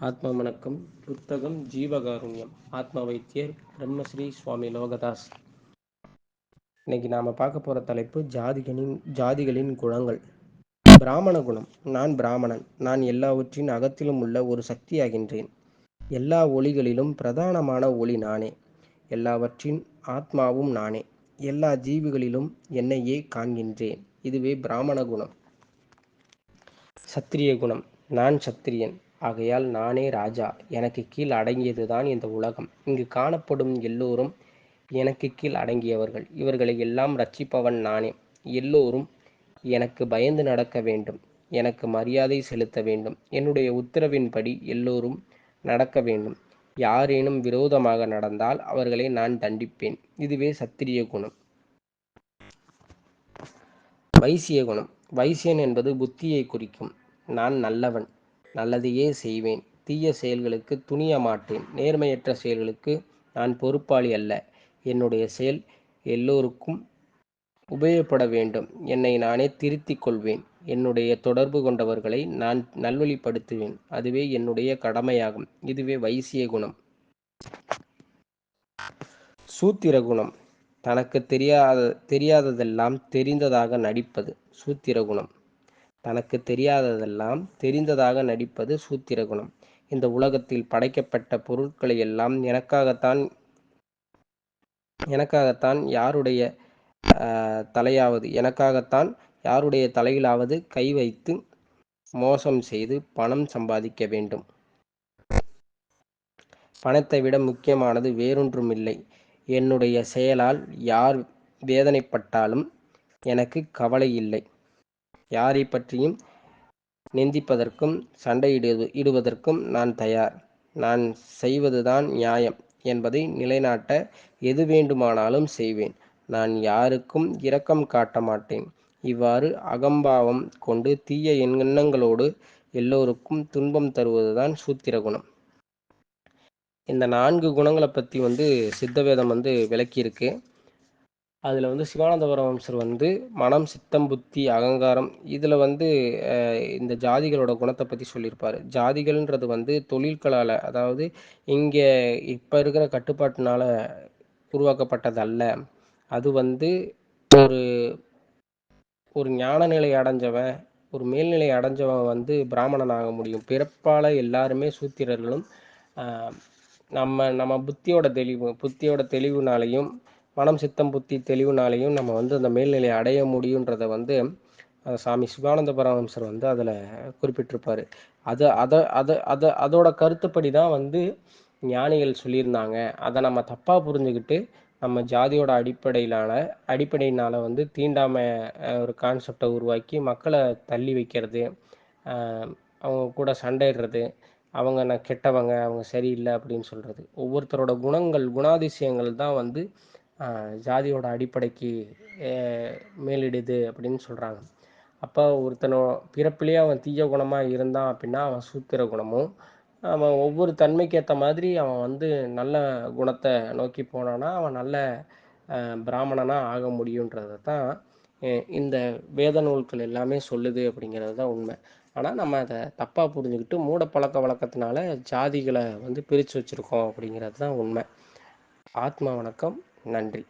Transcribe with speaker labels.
Speaker 1: ஆத்ம வணக்கம் புத்தகம் ஜீவகாருண்யம் ஆத்ம வைத்தியர் பிரம்மஸ்ரீ சுவாமி லோகதாஸ். இன்னைக்கு நாம் பார்க்க போகிற தலைப்பு ஜாதிகளின் ஜாதிகளின் குணங்கள். பிராமண குணம். நான் பிராமணன். நான் எல்லாவற்றின் அகத்திலும் உள்ள ஒரு சக்தியாகின்றேன். எல்லா ஒளிகளிலும் பிரதானமான ஒளி நானே. எல்லாவற்றின் ஆத்மாவும் நானே. எல்லா ஜீவிகளிலும் என்னையே காண்கின்றேன். இதுவே பிராமண குணம். சத்திரிய குணம். நான் சத்திரியன். ஆகையால் நானே ராஜா. எனக்கு கீழ் அடங்கியதுதான் இந்த உலகம். இங்கு காணப்படும் எல்லோரும் எனக்கு கீழ் அடங்கியவர்கள். இவர்களை எல்லாம் ரட்சிப்பவன் நானே. எல்லோரும் எனக்கு பயந்து நடக்க வேண்டும். எனக்கு மரியாதை செலுத்த வேண்டும். என்னுடைய உத்தரவின்படி எல்லோரும் நடக்க வேண்டும். யாரேனும் விரோதமாக நடந்தால் அவர்களை நான் தண்டிப்பேன். இதுவே சத்திரிய குணம். வைசிய குணம். வைசியன் என்பது புத்தியை குறிக்கும். நான் நல்லவன். நல்லதையே செய்வேன். தீய செயல்களுக்கு துணிய மாட்டேன். நேர்மையற்ற செயல்களுக்கு நான் பொறுப்பாளி அல்ல. என்னுடைய செயல் எல்லோருக்கும் உபயோகப்பட வேண்டும். என்னை நானே திருத்திக் கொள்வேன். என்னுடைய தொடர்பு கொண்டவர்களை நான் நல்வழிப்படுத்துவேன் அதுவே என்னுடைய கடமையாகும். இதுவே வைசிய குணம். சூத்திர குணம். தனக்கு தெரியாத தெரியாததெல்லாம் தெரிந்ததாக நடிப்பது சூத்திர குணம். தனக்கு தெரியாததெல்லாம் தெரிந்ததாக நடிப்பது சூத்திர குணம் இந்த உலகத்தில் படைக்கப்பட்ட பொருட்களை எல்லாம் எனக்காகத்தான் எனக்காகத்தான் யாருடைய தலையாவது எனக்காகத்தான் யாருடைய தலையிலாவது கை வைத்து மோசம் செய்து பணம் சம்பாதிக்க வேண்டும். பணத்தை விட முக்கியமானது வேறொன்றும் இல்லை என்னுடைய செயலால் யார் வேதனைப்பட்டாலும் எனக்கு கவலை இல்லை. யாரை பற்றியும் நிந்திப்பதற்கும் சண்டையிடு இடுவதற்கும் நான் தயார். நான் செய்வதுதான் நியாயம் என்பதை நிலைநாட்ட எது வேண்டுமானாலும் செய்வேன். நான் யாருக்கும் இரக்கம் காட்ட மாட்டேன். இவ்வாறு அகம்பாவம் கொண்டு தீய எண்ணங்களோடு எல்லோருக்கும் துன்பம் தருவதுதான் சூத்திர குணம் இந்த நான்கு குணங்களை பற்றி வந்து சித்தவேதம் வந்து விளக்கியிருக்கு. அதில் வந்து சிவானந்த பரமஹம்சர் வந்து மனம் சித்தம் புத்தி அகங்காரம் இதில் வந்து இந்த ஜாதிகளோட குணத்தை பற்றி சொல்லியிருப்பார். ஜாதிகள்ன்றது வந்து தொழில்களால் அதாவது இங்கே இப்போ இருக்கிற கட்டுப்பாட்டினால உருவாக்கப்பட்டது அல்ல அது வந்து ஒரு ஒரு ஞான நிலை அடைஞ்சவன் ஒரு மேல்நிலை அடைஞ்சவன் வந்து பிராமணன் ஆக முடியும். பிறப்பால் எல்லாருமே சூத்திரர்களும் நம்ம நம்ம புத்தியோட தெளிவு புத்தியோட தெளிவுனாலையும் மனம் சித்தம் புத்தி தெளிவுனாலையும் நம்ம வந்து அந்த மேல்நிலையை அடைய முடியுன்றதை வந்து சாமி சிவானந்த பரமஹம்சர் வந்து அதில் குறிப்பிட்டிருப்பார். அது அதை அதை அதை அதோட கருத்துப்படி தான் வந்து ஞானிகள் சொல்லியிருந்தாங்க. அதை நம்ம தப்பாக புரிஞ்சுக்கிட்டு நம்ம ஜாதியோட அடிப்படையிலான அடிப்படையினால் வந்து தீண்டாமை ஒரு கான்செப்டை உருவாக்கி மக்களை தள்ளி வைக்கிறது அவங்க கூட சண்டையிடுறது அவங்க நான் கெட்டவங்க அவங்க சரியில்லை அப்படின்னு சொல்கிறது ஒவ்வொருத்தரோட குணங்கள் குணாதிசயங்கள் தான் வந்து ஜாதியோட அடிப்படைக்கு மேலிடுது அப்படின்னு சொல்கிறாங்க அப்போ ஒருத்தனோ பிறப்பிலேயே அவன் தீய குணமாக இருந்தான் அப்படின்னா அவன் சூத்திர குணமும் அவன் ஒவ்வொரு தன்மைக்கு ஏற்ற மாதிரி அவன் வந்து நல்ல குணத்தை நோக்கி போனான்னா அவன் நல்ல பிராமணனாக ஆக முடியுன்றதை தான் இந்த வேத நூல்கள் எல்லாமே சொல்லுது அப்படிங்கிறது தான் உண்மை. ஆனால் நம்ம அதை தப்பாக புரிஞ்சுக்கிட்டு மூட பழக்க வழக்கத்தினால ஜாதிகளை வந்து பிரித்து வச்சுருக்கோம் அப்படிங்கிறது தான் உண்மை. ஆத்மா வணக்கம். நன்றி.